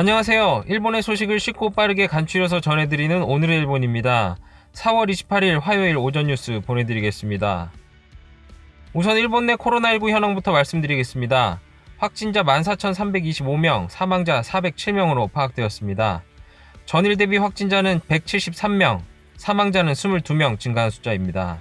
안녕하세요. 일본의 소식을 쉽고 빠르게 간추려서 전해드리는 오늘의 일본입니다. 4월 28일 화요일 오전 뉴스 보내드리겠습니다. 우선 일본 내 코로나19 현황부터 말씀드리겠습니다. 확진자 14,325명, 사망자 407명으로 파악되었습니다. 전일 대비 확진자는 173명, 사망자는 22명 증가한 숫자입니다.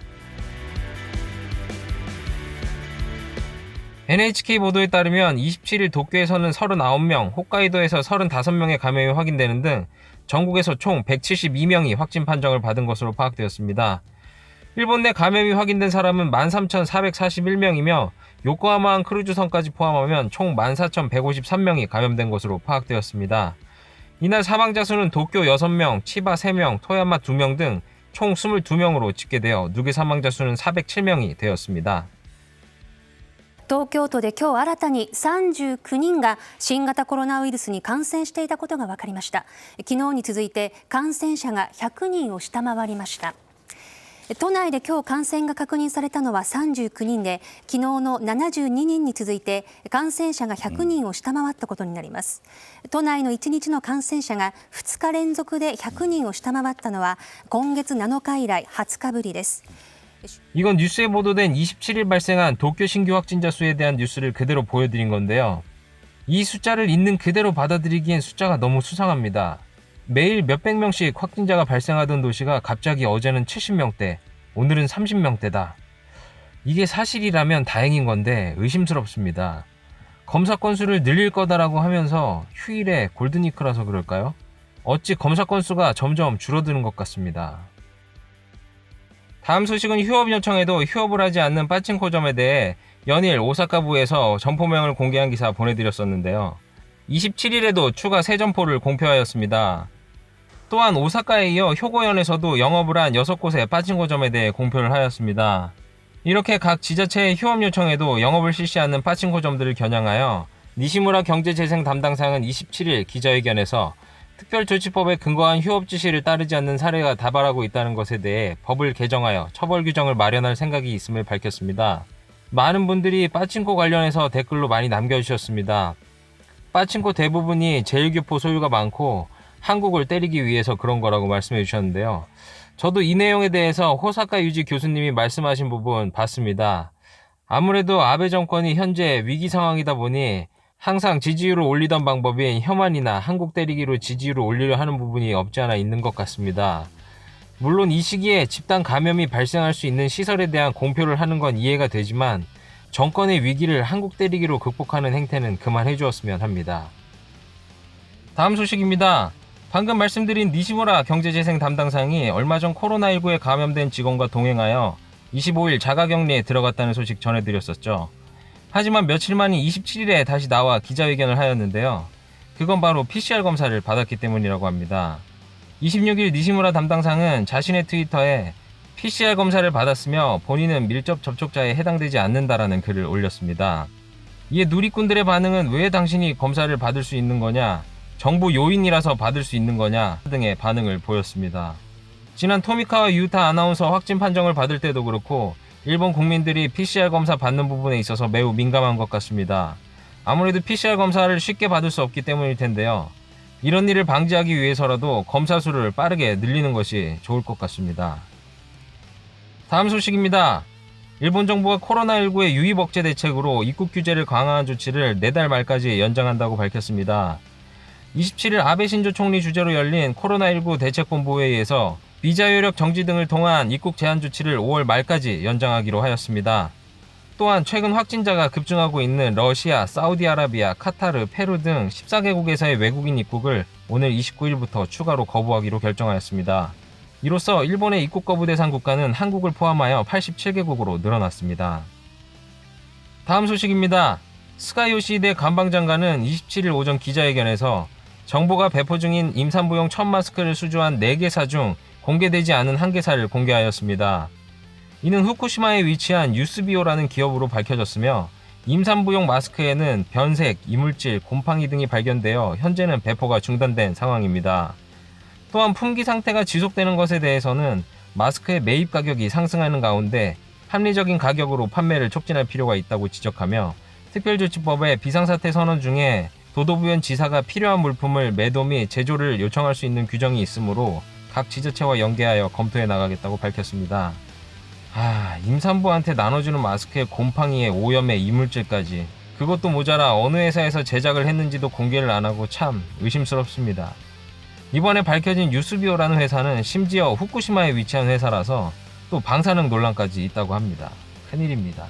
NHK 보도에 따르면 27일 도쿄에서는 39명, 홋카이도에서 35명의 감염이 확인되는 등 전국에서 총 172명이 확진 판정을 받은 것으로 파악되었습니다. 일본 내 감염이 확인된 사람은 13,441명이며 요코하마항 크루즈선까지 포함하면 총 14,153명이 감염된 것으로 파악되었습니다. 이날 사망자 수는 도쿄 6명, 치바 3명, 토야마 2명 등 총 22명으로 집계되어 누계 사망자 수는 407명이 되었습니다. 東京都で今日新たに39人が新型コロナウイルスに感染していたことが分かりました。昨日に続いて感染者が100人を下回りました。都内で今日感染が確認されたのは39人で昨日の72人に続いて感染者が100人を下回ったことになります。都内の1日の感染者が2日連続で100人を下回ったのは今月7日以来20日ぶりです。 이건 뉴스에 보도된 27일 발생한 도쿄 신규 확진자 수에 대한 뉴스를 그대로 보여드린 건데요. 이 숫자를 있는 그대로 받아들이기엔 숫자가 너무 수상합니다. 매일 몇백 명씩 확진자가 발생하던 도시가 갑자기 어제는 70명대, 오늘은 30명대다. 이게 사실이라면 다행인 건데 의심스럽습니다. 검사 건수를 늘릴 거다라고 하면서 휴일에 골드니크라서 그럴까요? 어찌 검사 건수가 점점 줄어드는 것 같습니다. 다음 소식은 휴업 요청에도 휴업을 하지 않는 빠칭코점에 대해 연일 오사카부에서 점포명을 공개한 기사 보내드렸었는데요. 27일에도 추가 새 점포를 공표하였습니다. 또한 오사카에 이어 효고현에서도 영업을 한 6곳의 빠칭코점에 대해 공표를 하였습니다. 이렇게 각 지자체의 휴업 요청에도 영업을 실시하는 빠칭코점들을 겨냥하여 니시무라 경제재생 담당상은 27일 기자회견에서 특별조치법에 근거한 휴업 지시를 따르지 않는 사례가 다발하고 있다는 것에 대해 법을 개정하여 처벌 규정을 마련할 생각이 있음을 밝혔습니다. 많은 분들이 빠친코 관련해서 댓글로 많이 남겨주셨습니다. 빠친코 대부분이 제일교포 소유가 많고 한국을 때리기 위해서 그런 거라고 말씀해 주셨는데요. 저도 이 내용에 대해서 호사카 유지 교수님이 말씀하신 부분 봤습니다. 아무래도 아베 정권이 현재 위기 상황이다 보니 항상 지지율을 올리던 방법인 혐한이나 한국 때리기로 지지율을 올리려 하는 부분이 없지 않아 있는 것 같습니다. 물론 이 시기에 집단 감염이 발생할 수 있는 시설에 대한 공표를 하는 건 이해가 되지만 정권의 위기를 한국 때리기로 극복하는 행태는 그만해 주었으면 합니다. 다음 소식입니다. 방금 말씀드린 니시무라 경제재생 담당상이 얼마 전 코로나19에 감염된 직원과 동행하여 25일 자가격리에 들어갔다는 소식 전해드렸었죠. 하지만 며칠 만인 27일에 다시 나와 기자회견을 하였는데요. 그건 바로 PCR 검사를 받았기 때문이라고 합니다. 26일 니시무라 담당상은 자신의 트위터에 PCR 검사를 받았으며 본인은 밀접 접촉자에 해당되지 않는다라는 글을 올렸습니다. 이에 누리꾼들의 반응은 왜 당신이 검사를 받을 수 있는 거냐, 정부 요인이라서 받을 수 있는 거냐 등의 반응을 보였습니다. 지난 토미카와 유타 아나운서 확진 판정을 받을 때도 그렇고 일본 국민들이 PCR 검사 받는 부분에 있어서 매우 민감한 것 같습니다. 아무래도 PCR 검사를 쉽게 받을 수 없기 때문일 텐데요. 이런 일을 방지하기 위해서라도 검사 수를 빠르게 늘리는 것이 좋을 것 같습니다. 다음 소식입니다. 일본 정부가 코로나19의 유입 억제 대책으로 입국 규제를 강화한 조치를 내달 말까지 연장한다고 밝혔습니다. 27일 아베 신조 총리 주재로 열린 코로나19 대책본부회의에서 비자 요력 정지 등을 통한 입국 제한 조치를 5월 말까지 연장하기로 하였습니다. 또한 최근 확진자가 급증하고 있는 러시아, 사우디아라비아, 카타르, 페루 등 14개국에서의 외국인 입국을 오늘 29일부터 추가로 거부하기로 결정하였습니다. 이로써 일본의 입국 거부 대상 국가는 한국을 포함하여 87개국으로 늘어났습니다. 다음 소식입니다. 스가 요시대 관방장관은 27일 오전 기자회견에서 정부가 배포 중인 임산부용 첫 마스크를 수주한 4개사 중 공개되지 않은 한 개사를 공개하였습니다. 이는 후쿠시마에 위치한 유스비오라는 기업으로 밝혀졌으며 임산부용 마스크에는 변색, 이물질, 곰팡이 등이 발견되어 현재는 배포가 중단된 상황입니다. 또한 품귀 상태가 지속되는 것에 대해서는 마스크의 매입 가격이 상승하는 가운데 합리적인 가격으로 판매를 촉진할 필요가 있다고 지적하며 특별조치법의 비상사태 선언 중에 도도부현 지사가 필요한 물품을 매도 및 제조를 요청할 수 있는 규정이 있으므로 각 지자체와 연계하여 검토해 나가겠다고 밝혔습니다. 아, 임산부한테 나눠주는 마스크에 곰팡이에 오염에 이물질까지 그것도 모자라 어느 회사에서 제작을 했는지도 공개를 안 하고 참 의심스럽습니다. 이번에 밝혀진 유스비오라는 회사는 심지어 후쿠시마에 위치한 회사라서 또 방사능 논란까지 있다고 합니다. 큰일입니다.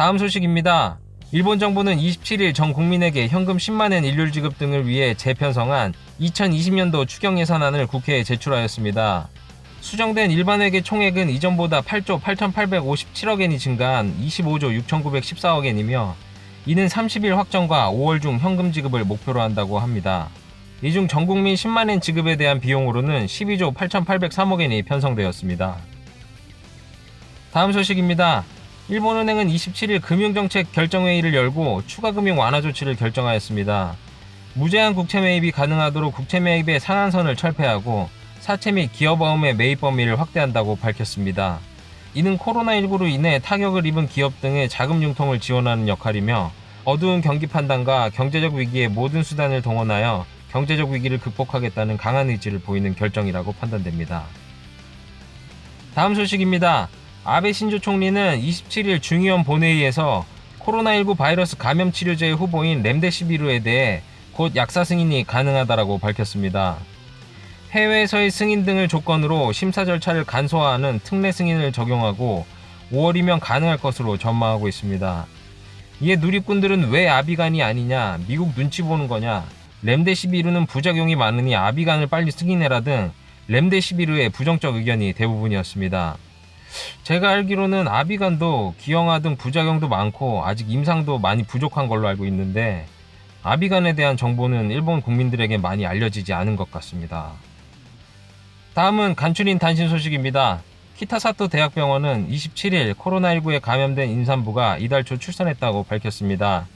다음 소식입니다. 일본 정부는 27일 전 국민에게 현금 10만엔 일률 지급 등을 위해 재편성한 2020년도 추경 예산안을 국회에 제출하였습니다. 수정된 일반회계 총액은 이전보다 8조 8,857억엔이 증가한 25조 6,914억엔이며 이는 30일 확정과 5월 중 현금 지급을 목표로 한다고 합니다. 이 중 전국민 10만엔 지급에 대한 비용으로는 12조 8,803억엔이 편성되었습니다. 다음 소식입니다. 일본은행은 27일 금융정책 결정회의를 열고 추가 금융 완화 조치를 결정하였습니다. 무제한 국채 매입이 가능하도록 국채 매입의 상한선을 철폐하고 사채 및 기업어음의 매입 범위를 확대한다고 밝혔습니다. 이는 코로나19로 인해 타격을 입은 기업 등의 자금 융통을 지원하는 역할이며 어두운 경기 판단과 경제적 위기의 모든 수단을 동원하여 경제적 위기를 극복하겠다는 강한 의지를 보이는 결정이라고 판단됩니다. 다음 소식입니다. 아베 신조 총리는 27일 중의원 본회의에서 코로나19 바이러스 감염 치료제의 후보인 렘데시비루에 대해 곧 약사 승인이 가능하다라고 밝혔습니다. 해외에서의 승인 등을 조건으로 심사 절차를 간소화하는 특례 승인을 적용하고 5월이면 가능할 것으로 전망하고 있습니다. 이에 누리꾼들은 왜 아비간이 아니냐, 미국 눈치 보는 거냐, 렘데시비루는 부작용이 많으니 아비간을 빨리 승인해라 등 렘데시비루의 부정적 의견이 대부분이었습니다. 제가 알기로는 아비간도 기형아 등 부작용도 많고 아직 임상도 많이 부족한 걸로 알고 있는데 아비간에 대한 정보는 일본 국민들에게 많이 알려지지 않은 것 같습니다. 다음은 간추린 단신 소식입니다. 키타사토 대학병원은 27일 코로나19에 감염된 임산부가 이달 초 출산했다고 밝혔습니다.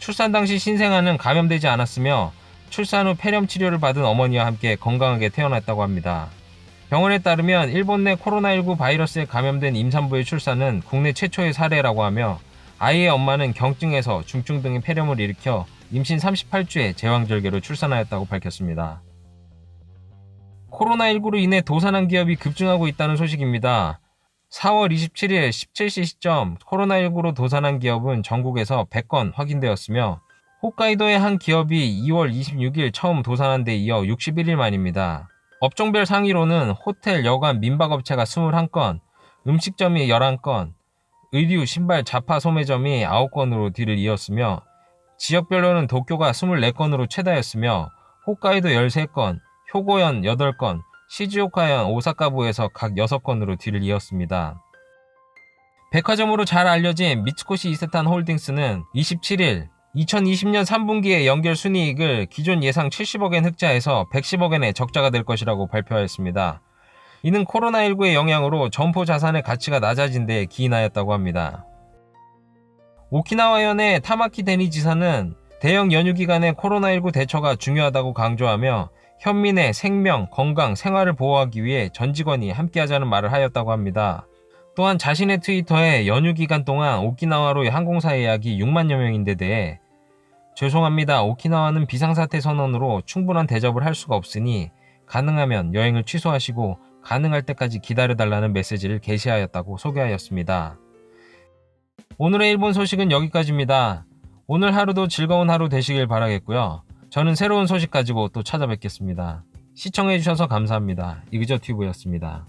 출산 당시 신생아는 감염되지 않았으며 출산 후 폐렴 치료를 받은 어머니와 함께 건강하게 태어났다고 합니다. 병원에 따르면 일본 내 코로나19 바이러스에 감염된 임산부의 출산은 국내 최초의 사례라고 하며 아이의 엄마는 경증에서 중증 등의 폐렴을 일으켜 임신 38주에 제왕절개로 출산하였다고 밝혔습니다. 코로나19로 인해 도산한 기업이 급증하고 있다는 소식입니다. 4월 27일 17시 시점 코로나19로 도산한 기업은 전국에서 100건 확인되었으며 홋카이도의 한 기업이 2월 26일 처음 도산한 데 이어 61일 만입니다. 업종별 상위로는 호텔, 여관, 민박업체가 21건, 음식점이 11건, 의류, 신발, 자파 소매점이 9건으로 뒤를 이었으며 지역별로는 도쿄가 24건으로 최다였으며 홋카이도 13건, 효고현 8건, 시즈오카현 오사카부에서 각 6건으로 뒤를 이었습니다. 백화점으로 잘 알려진 미츠코시 이세탄 홀딩스는 27일 2020년 3분기의 연결 순이익을 기존 예상 70억엔 흑자에서 110억엔의 적자가 될 것이라고 발표하였습니다. 이는 코로나19의 영향으로 점포 자산의 가치가 낮아진 데 기인하였다고 합니다. 오키나와현의 타마키 데니 지사는 대형 연휴 기간에 코로나19 대처가 중요하다고 강조하며 현민의 생명, 건강, 생활을 보호하기 위해 전 직원이 함께하자는 말을 하였다고 합니다. 또한 자신의 트위터에 연휴 기간 동안 오키나와로의 항공사 예약이 6만여 명인데 대해 죄송합니다. 오키나와는 비상사태 선언으로 충분한 대접을 할 수가 없으니 가능하면 여행을 취소하시고 가능할 때까지 기다려달라는 메시지를 게시하였다고 소개하였습니다. 오늘의 일본 소식은 여기까지입니다. 오늘 하루도 즐거운 하루 되시길 바라겠고요. 저는 새로운 소식 가지고 또 찾아뵙겠습니다. 시청해주셔서 감사합니다. 이그저 튜브였습니다.